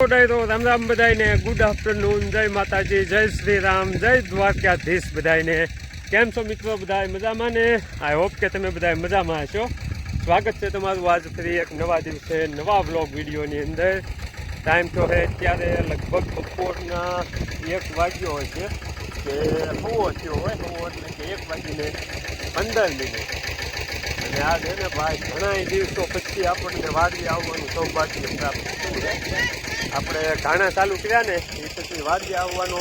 રામ રામ બધાને good afternoon જય માતાજી, જય શ્રી રામ જય દ્વારકાધીશ બધાને કેમ છો મિત્રો બધા મજામાં ને? આઈ હોપ કે તમે બધા મજામાં હશો. સ્વાગત છે તમારું આજ ફરી એક નવા દિવસે નવા વ્લોગ વિડીયોની અંદર. ટાઈમ તો હે અત્યારે લગભગ બપોરના એક વાગ્યો હોય છે કે હવો થયો હોય, હવો એટલે કે એક વાગીને પંદર મિનિટ. અને આ છે ને ભાઈ ઘણા દિવસો પછી આપણને વાડી આવવાનું સૌભાગ્ય પ્રાપ્ત થયું છે. આપણે ઘાણા ચાલુ કર્યા ને, એ પછી વાડી આવવાનો,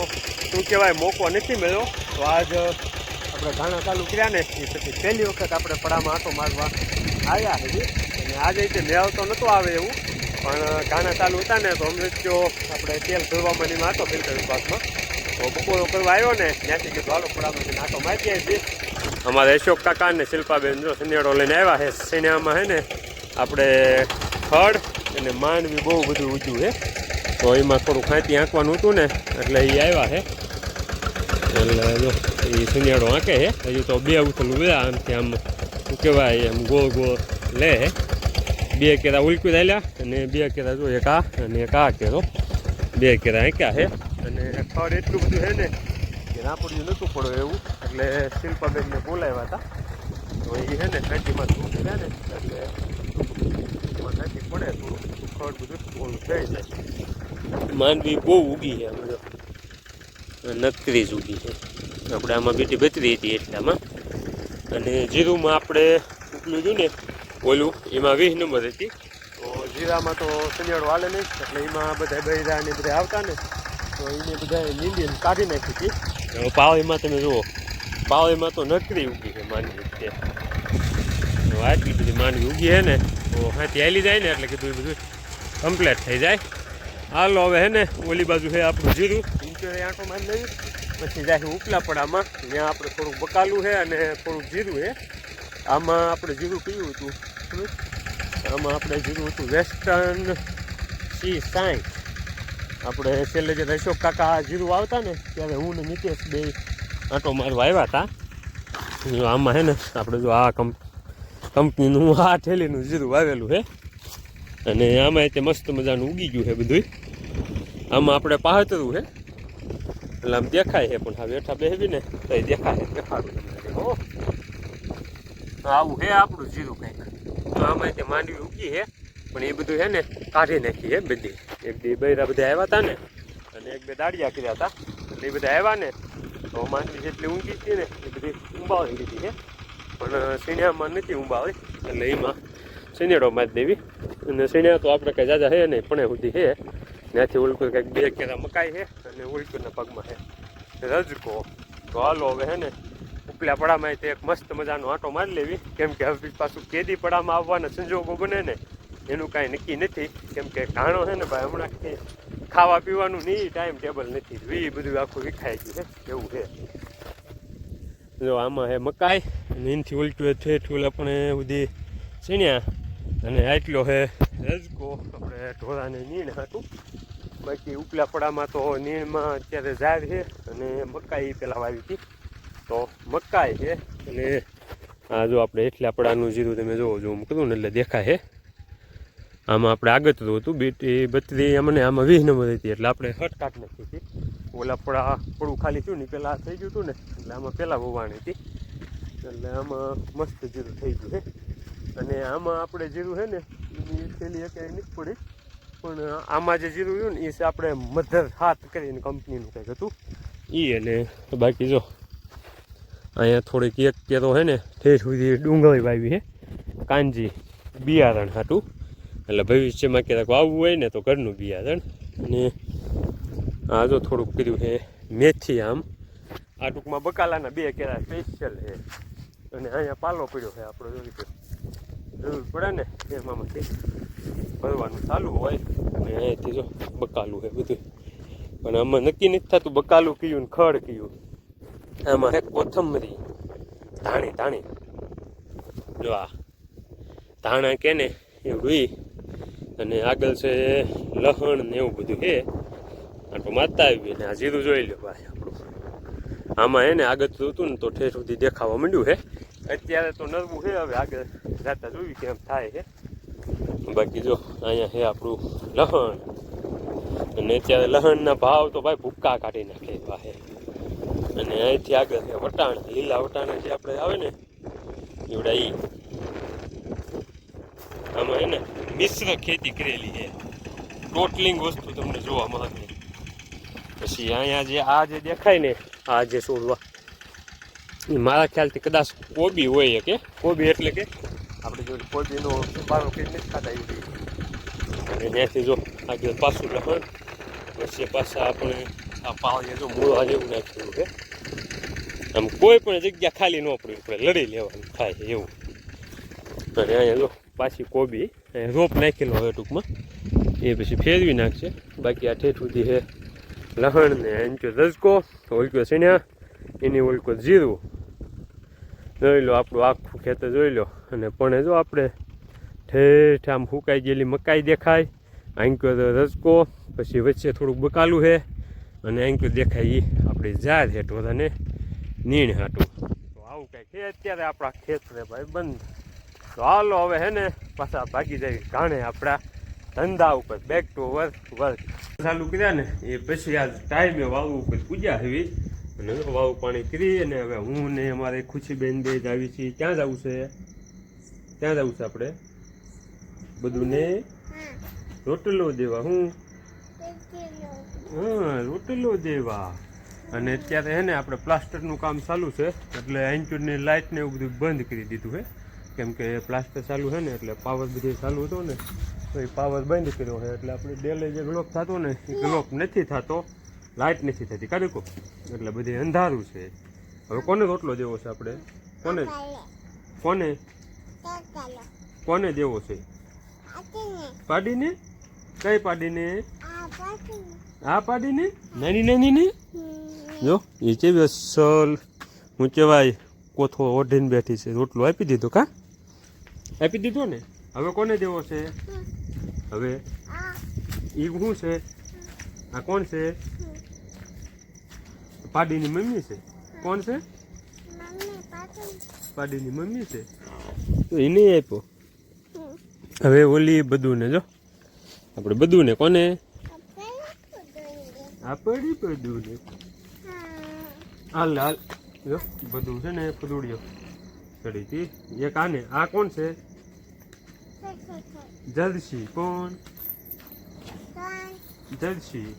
શું કહેવાય, મોકો નથી મળ્યો. તો આજ આપણે ઘાણા ચાલુ કર્યા ને, એ પછી પહેલી વખત આપણે પડામાં આટો મારવા આવ્યા હજી અને આજે રીતે મેળ તો નહોતો આવે એવું, પણ ઘાણા ચાલુ હતા ને, તો અમૃત્યો આપણે તેલ ભરવામાં ની આટો ફિલ્ટર વિભાગમાં. તો બપોરો કરવા આવ્યો ને, ત્યાંથી કીધું, હાલો, પડામાં આટો મારી આવી અમારે અશોક કાકા ને શિલ્પાબેન જો શનિયાળો લઈને આવ્યા છે સિનેમામાં હે ને, આપણે ખડ અને માંડવી બહુ બધું ઊંચું છે તો એમાં થોડું ખાંચી આંકવાનું હતું ને, એટલે એ આવ્યા છે એટલે જો એ સિનેડો આંકે છે હજુ તો બે ઉથલું બધા આમથી આમ, શું કહેવાય એમ ગોળ ગોળ લે છે બે કેરા ઉલકી ચાલ્યા અને બે કેરા જો એક આ, અને એક આ કેરો. બે કેરા આંક્યા છે અને ખડ એટલું બધું છે ને, કે ના પડ્યું નહોતું પડ્યું એવું. એટલે શિલ્પાબેનને બોલાવ્યા હતા. તો એ છે ને ખાંચીમાં ધૂળ રહ્યા ને, એટલે ખાંચી પડે થોડું ખડ બધું ઓલું થઈ જાય. માંડવી બહુ ઊગી છે જો. નકરી જ ઊગી છે. આપણે આમાં બીટી બચરી હતી એટલામાં. અને જીરુમાં આપણે ઉપલું જોયું ને ઓલું એમાં વીસ નંબર હતી. તો જીરામાં તો શનિયાળો હાલે નહીં એટલે એમાં બધા બૈરા ને બધા આવતા ને તો એને બધા નીંદીને કાઢી નાખી હતી. પાવડીમાં તમે જુઓ પાવડીમાં તો નકરી ઊગી છે માંડવી તે તો આટલી બધી માંડવી ઊગી છે ને તો હાથી હાલી જાય ને એટલે કીધું બધું કમ્પ્લીટ થઈ જાય. હાલો, હવે હે ને, ઓલી બાજુ છે આપણું જીરું. ઇન્ચોરે આંટો મારી લઈ પછી જાય ઉપલા પડામાં ત્યાં આપણે થોડુંક બકાલું છે અને થોડુંક જીરું છે આમાં આપણે જીરું પીવું હતું. આમાં આપણે જીરું હતું વેસ્ટર્ન સી સાઠ આપણે છેલ્લે જે અશોક કાકા જીરું આવતા ને, ત્યારે હું ને નીતેશ બે આંટો મારવા આવ્યા હતા. આમાં હે ને, આપણે જો આ કંપ કંપનીનું આ ઠેલીનું જીરું વાવેલું છે અને આમાં તે મસ્ત મજાનું ઉગી ગયું છે બધું આમાં આપણે પાહતરું છે એટલે આમ દેખાય છે પણ હા બેઠા બેસવી ને, તો દેખાય દેખાડું તમને આવું છે આપણું જીરું કંઈક. તો આમાં તે માંડવી ઉગી છે પણ એ બધું છે ને કાઢી નાખી છે બધી. એક બે બૈરા બધા આવ્યા હતા ને, અને એક બે દાડિયા કર્યા હતા એટલે એ બધા આવ્યા ને, તો માંડવી જેટલી ઊંઘી હતી ને, એ બધી ઊંબાવી લીધી છે પણ સીણિયામાં નથી ઊંબાવી એટલે એમાં સીનેડો મારી દેવી. અને સીણિયા તો આપણે કંઈ જાજા છે નહીં, પણ સુધી છે ત્યાંથી ઉલકું કંઈક બે કેરા મકાઈ છે અને ઉલકુના પગમાં છે રજકો. તો હાલો હવે હે ને ઉપલા પડામાં તે એક મસ્ત મજાનો આંટો મારી લેવી. કેમ કે હવે પાછું કેદી પડામાં આવવાના સંજોગો બને ને, એનું કાંઈ નક્કી નથી. કેમ કે ઘાણો છે ને ભાઈ, હમણાં ખાવા પીવાનું નહીં ટાઈમ ટેબલ નથી. એ બધું આખું વિખાઈ ગયું છે એવું છે જો આમાં હે મકાઈ. અને એનાથી ઉલટું ઠેઠ આપણે પણ બધી સીણ્યા અને આટલો હે રજકો. આપણે ઢોરાને નીણ હતું. બાકી ઉપલા પડામાં તો નીણમાં અત્યારે ઝાડ છે અને મકાઈ પહેલાં વાવી હતી. તો મકાઈ છે અને આ જો આપણે એટલા પડાનું જીરું તમે જોવો જો કરું ને એટલે દેખાય છે. આમાં આપણે આગતરું હતું. બીટી, બત્રી અમને આમાં વીસ નંબર હતી એટલે આપણે હટ કાઢ નાખી હતી. ઓલા પડા પડું ખાલી થયું ને પહેલાં થઈ ગયું હતું ને એટલે આમાં પહેલાં વવાણી હતી. એટલે આમાં મસ્ત જીરું થઈ ગયું છે અને આમાં આપણે જીરું છે ને, એની થેલી એક નથી પડી. પણ આમાં જે જીરું રહ્યું ને એ આપણે મધર હાથ કરીને કંપનીનું કંઈક હતું. એ અને બાકી જો, અહીંયા થોડીક એક કેરો છે ને, ઠેઠ સુધી ડુંગળી વાવી હે. કાંજી બિયારણ હાટું. એટલે ભવિષ્યમાં ક્યારેક વાવવું હોય ને તો ઘરનું બિયારણ. અને આ જો થોડુંક કર્યું છે મેથી આમ. આ ટૂંકમાં બકાલાના બે કેરા સ્પેશિયલ છે અને અહીંયા પાલો પડ્યો છે આપણો જોઈ રીતે. જરૂર પડે ને એમાંથી ભરવાનું ચાલુ હોય, અને અહીંયાથી જો બકાલું છે બધું. પણ આમાં નક્કી નથી થતું, બકાલું કયું ને ખડ કયું આમાં હે કોથમરી. ધાણી ધાણી. જો આ ધાણા કે ને એ રૂઈ અને આગળ છે લહણ ને એવું બધું છે. આ તો મારતા આવી ને, આ જીરું જોઈ લો ભાઈ, આપણું. આમાં એને આગળ હતું ને તો ઠેર સુધી દેખાવા માંડ્યું છે. અત્યારે તો નરવું છે, હવે આગળ જાતા જોયું કેમ થાય છે. બાકી જો, અહીંયા છે આપણું લહણ. અને અત્યારે લહણના ભાવ તો ભાઈ ભૂક્કા કાઢી નાખે એવા છે અને અહીંથી આગળ છે વટાણ, લીલા વટાણા જે આપણે આવે ને, એવડા ઈ. આમાં એને મિશ્ર ખેતી કરેલી છે. ટોટલિંગ વસ્તુ તમને જોવા મળે. પછી અહીંયા જે, આ જે દેખાય ને, આ જે છોડવા. એ મારા ખ્યાલથી કદાચ કોબી હોય કે કોબી એટલે કે આપણે જો કોબીનો બારો કે નથી ખાતા એવી અને ત્યાંથી જો આગળ પાછું લખણ પછી પાછા આપણે આ પાળીએ જો મૂળા જેવું નાખ્યું છે. આમ કોઈ પણ જગ્યા ખાલી ન પડવી પડે લડી લેવાનું થાય એવું. અને અહીંયા જો પાછી કોબી રોપ નાખેલો હોય ટૂંકમાં. એ પછી ફેરવી નાખશે. બાકી આ ઠેઠ સુધી છે લહણ ને એન્ચો રજકો ઓલક્યો સીણ્યા એની ઓલકો જીરું. જોઈ લો, આપણું આખું ખેતર જોઈ લો. અને પણ જો આપણે ઠેઠ આમ સુકાઈ ગયેલી મકાઈ દેખાય. આંક્યો રસકો પછી વચ્ચે થોડુંક બકાલું છે. અને આંક્યો દેખાય એ આપણે જાત હેઠો અને નીણ હાટું. તો આવું કાંઈ છે અત્યારે આપણા ખેતરે ભાઈ બંધ. તો હાલો, હવે હે ને પાછા ભાગી જાય ઘાણે આપણા ધંધા ઉપર. બેક ટુ વર્ક વર્ક ચાલુ કર્યા ને, એ પછી આ ટાઈમે વાવવું ઉપર પૂજા આવી વાવ પાણી કરી અને હવે હું ને અમારે ખુશીબેન બે જ આવી છીએ. ક્યાં જવું છે? ક્યાં જવું છે આપણે? બધું ને? રોટલો દેવા, હું? હા, રોટલો દેવા. અને અત્યારે હે ને આપણે પ્લાસ્ટરનું કામ ચાલુ છે. એટલે એન્ચુરની લાઇટ ને એવું બધું બંધ કરી દીધું છે કેમ કે પ્લાસ્ટર ચાલુ છે ને, એટલે પાવર બધે ચાલુ હતો ને, તો એ પાવર બંધ કર્યો છે એટલે આપણે ડેલે જે ગ્લોપ થતો ને, એ ગ્લોપ નથી થતો. લાઇટ નથી થતી. કાઢી એટલે બધે અંધારું છે. હવે કોને રોટલો દેવો છે આપણે? કોને? કોને? કોને દેવો છે? પાડીને? કઈ પાડીને? આ પાડીને? નાની નાની ને જો, એ કેવી અસલ હું કહેવાય કોથો ઓઢીને બેઠી છે. રોટલો આપી દીધો કા? આપી દીધો ને? હવે કોને દેવો છે? હવે એ શું છે? આ કોણ છે? પાડીની મમ્મી છે? કોણ છે? પાડીની મમ્મી છે? તો એને આપ્યો. હવે ઓલી બધું ને જો. આપણે બધું ને કોને? આ પડી બધું ને હાલ હાલ. જો બધું છે ને પદુડિયો ચડી હતી. એક આને. આ કોણ છે? જલસી. કોણ? જર્સી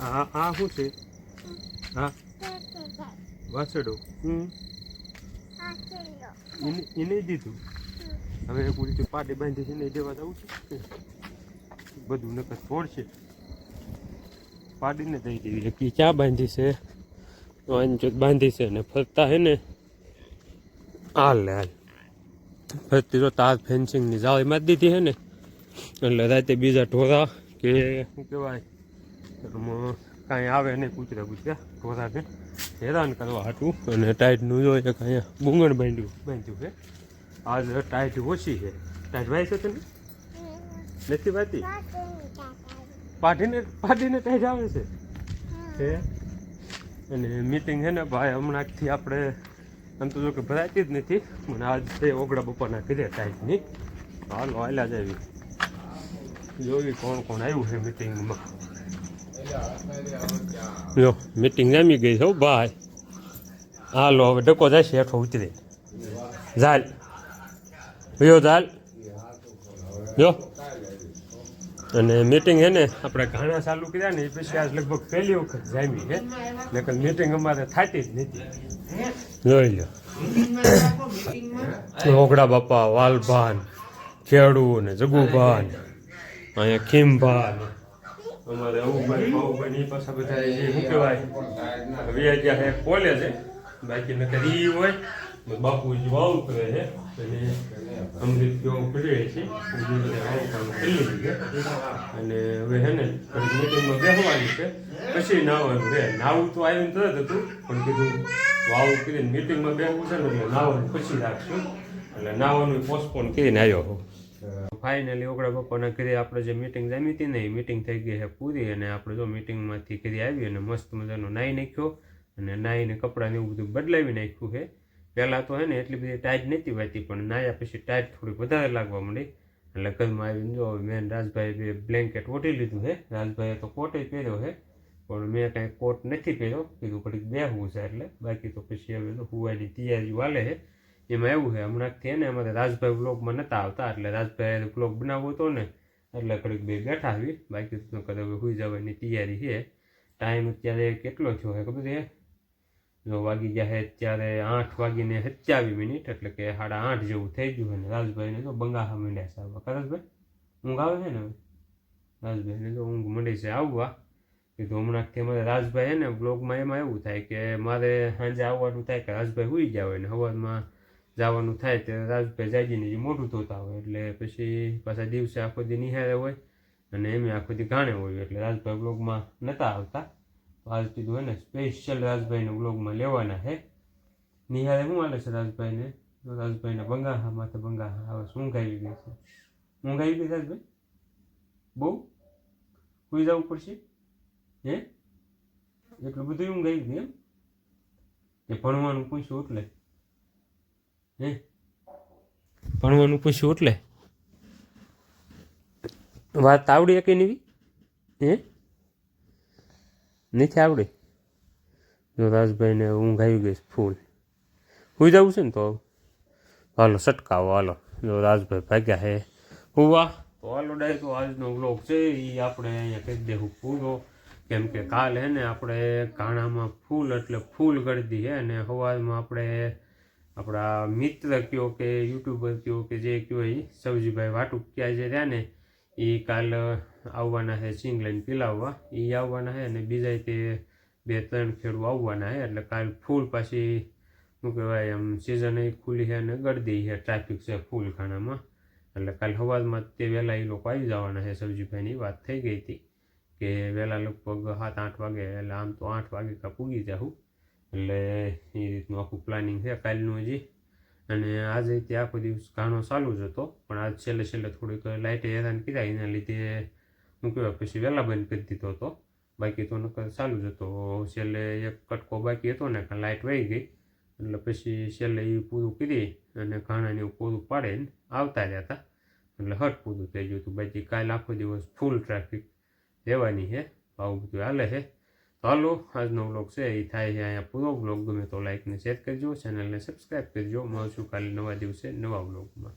આ આ શું છે? હા. વાસડો હમ. એને દીધું. હવે ઉલટી પાટી બાંધી છે ને દેવા જવું છે. બધું નકર છોડશે પાડીને દઈ દેવી. કે ક્યાં બાંધી છે? અંચોત બાંધી છે ને ફરતા હે ને? હાલ ને હાલ. ફરતી તો તાર ફેન્સિંગની જાળી મારી દીધી હે ને? એટલે રાતે બીજા ઢોરા કે શું કહેવાય? કાંઈ આવે નહીં કૂતરા કૂતરા ઢોરાને હેરાન કરવા હાટું. અને ટાઈટનું જો એક અહીંયા બુંગણ બાંધ્યું. બાંધ્યું છે આજ ટાઈટ ઓછી છે ટાઈટ વાય છે તને? નથી વાતી? પાટીને પાટીને ટાઈટ આવે છે? હે? અને મીટિંગ છે ને ભાઈ હમણાંથી આપણે આમ તો જો કે ભરાતી જ નથી. મને આજ તે ઓગળા બપોરના કીધે ટાઈટની. હાલો, હાલ્યા જાવી. જોવી કોણ કોણ આવ્યું છે મિટિંગમાં જો મિટિંગ જામી ગઈ છે ભાઈ. હાલો, હવે ડકો જશે હેઠો ઉતરે. ઝાલ ભયો ઝાલ જો અને મીટિંગ હે ને, આપણે ઘણા ચાલુ કર્યા ને, એ પછી આજ લગભગ પહેલી વખત જામી છે નકર મીટિંગ અમારે થતી જ નથી. જોઈ લો ઓગડા બાપા, વાલભાન, ખેડુ ને જગુભાન, અહીંયા ખીમભાન. અમારે અવુભાઈ ભાઉભાઈ એ પાછા બધા એ શું કહેવાય? વ્યા ગયા છે. બાકી નકર ઈ હોય બાપુજી વાવ કરે છે. અને અમૃત કેવું કરીએ છીએ એ લીધું અને હવે હે ને મીટિંગમાં બેસવાની છે. પછી નાવાનું રે નાવું તો આવીને તરત હતું, પણ કીધું વાવ કરીને મીટિંગમાં બેસવું છે ને એટલે નાવાનું પછી રાખશું. એટલે નાવાનું પોસ્ટપોન કરીને આવ્યો હું. ફાઇનલી ઓગળા બપોરના ઘરે આપણે જે મિટિંગ જામી હતી ને, એ મિટિંગ થઈ ગઈ છે પૂરી અને આપણે જો મિટિંગમાંથી ઘરે આવી અને મસ્ત મજાનો નાહી નાખ્યો અને નાહીને કપડાને એવું બધું બદલાવી નાખ્યું છે. પહેલાં તો હે ને એટલી બધી ટાઈટ નહોતી વાતી, પણ નાહ્યા પછી ટાઈટ થોડી વધારે લાગવા માંડી. એટલે ઘરમાં આવીને જો મેન રાજભાઈ બે બ્લેન્કેટ ઓઢી લીધું છે. રાજભાઈએ તો કોટ પહેર્યો છે, પણ મેં કાંઈ કોટ નથી પહેર્યો. કીધું ઘડીક બેહવું છે એટલે. બાકી તો પછી હવે હુવાની તૈયારી વાલે છે. એમાં એવું છે હમણાંથી છે ને, અમારે રાજભાઈ બ્લોગમાં નહોતા આવતા, એટલે રાજભાઈ બ્લોગ બનાવવો હતો ને, એટલે ઘડીક બે બેઠા આવી બાકી તો કદાચ હવે હુઈ જવાની તૈયારી છે. ટાઈમ અત્યારે કેટલો થયો છે ખબર છે? જો વાગી ગયા છે અત્યારે આઠ વાગીને સત્યાવીસ મિનિટ, એટલે કે સાડા આઠ જેવું થઈ ગયું છે ને, રાજભાઈને તો બંગાહા માંડ્યા છે આવવા કરશભાઈ ઊંઘ આવે છે ને હવે? રાજભાઈને તો ઊંઘ મંડી છે આવવા. કીધું હમણાંથી અમારે રાજભાઈ છે ને બ્લોગમાં એમાં એવું થાય કે મારે સાંજે આવવાનું થાય કે રાજભાઈ સુઈ ગયા હોય ને સવારમાં જવાનું થાય ત્યારે રાજભાઈ જાગીને જે મોઢું ધોતા હોય એટલે પછી પાછા દિવસે આખો દી નિહાળે હોય અને એમ આખો દી ગાણે હોય એટલે રાજભાઈ બ્લોગમાં નહોતા આવતા. આજ કીધું એને સ્પેશિયલ રાજભાઈને બ્લોગમાં લેવાના છે નિહાળે શું હાલે છે રાજભાઈને? રાજભાઈને બંગાહા માથે બંગાહા, હવે શું આવી ગઈ છે. ઊંઘ આવી ગઈ રાજભાઈ? બહુ? સુઈ જવું પડશે? હે? એટલું બધું ઊંઘ આવી ગયું એમ? એ ભણવાનું પૂછ્યું એટલે. હે ભણવાનું પૂછ્યું એટલે? વાત આવડી કે નહીં? હે? નથી આવડી? જો રાજભાઈને ઊંઘ આવી ગઈ ફૂલ. સુઈ જવું છે ને તો? હાલો સટકાવો હાલો. જો રાજભાઈ ભાગ્યા હે હુવા. તો હાલો ડાય તો આજનો વ્લોગ છે એ આપણે અહીંયા કહી દેવું પૂરો. કેમ કે કાલ હે ને આપણે કાણામાં ફૂલ એટલે ફૂલ કરી હે અને હવાજમાં આપણે આપણા મિત્ર કયો કે યુટ્યુબર કયો કે જે કયો એ સવજીભાઈ વાટુકિયા જે રહ્યા ને, એ કાલ આવવાના છે સિંગ લઈને પીલાવવા એ આવવાના છે અને બીજા તે બે ત્રણ ખેડૂ આવવાના છે. એટલે કાલ ફૂલ પાછી, શું કહેવાય, આમ સિઝન એ ખુલ્લી છે અને ગળદી છે ટ્રાફિક છે ફૂલ ખાનામાં. એટલે કાલ સવારમાં તે વહેલા એ લોકો આવી જવાના છે. સવજીભાઈની વાત થઈ ગઈ હતી કે વહેલા લગભગ સાત આઠ વાગે, એટલે આમ તો આઠ વાગે કાં પૂગી જાઉં એટલે એ રીતનું આખું પ્લાનિંગ છે કાલનું હજી. અને આજે તે આખો દિવસ ગાણો ચાલુ જ હતો. પણ આજ છેલ્લે છેલ્લે થોડીક લાઇટે હેરાન કીધા એના લીધે મૂક્યો પછી વહેલા બંધ કરી દીધો હતો. બાકી તો નકર ચાલુ જ હતો. છેલ્લે એક કટકો બાકી હતો ને લાઇટ વહી ગઈ. એટલે પછી છેલ્લે એ પૂરું કરી અને ઘાણાને એવું પૂરું પાડીને આવતા રહ્યા હતા એટલે હટ પૂરું થઈ ગયું હતું. બાકી કાલ આખો દિવસ ફૂલ ટ્રાફિક રહેવાની છે. આવું બધું હાલે છે. હાલો, આજનો વ્લોગ છે, એ થાય છે અહીંયા પૂરો વ્લોગ ગમે તો લાઇકને શેર કરજો ચેનલને સબસ્ક્રાઈબ કરજો. મળશું કાલે નવા દિવસે નવા વ્લોગમાં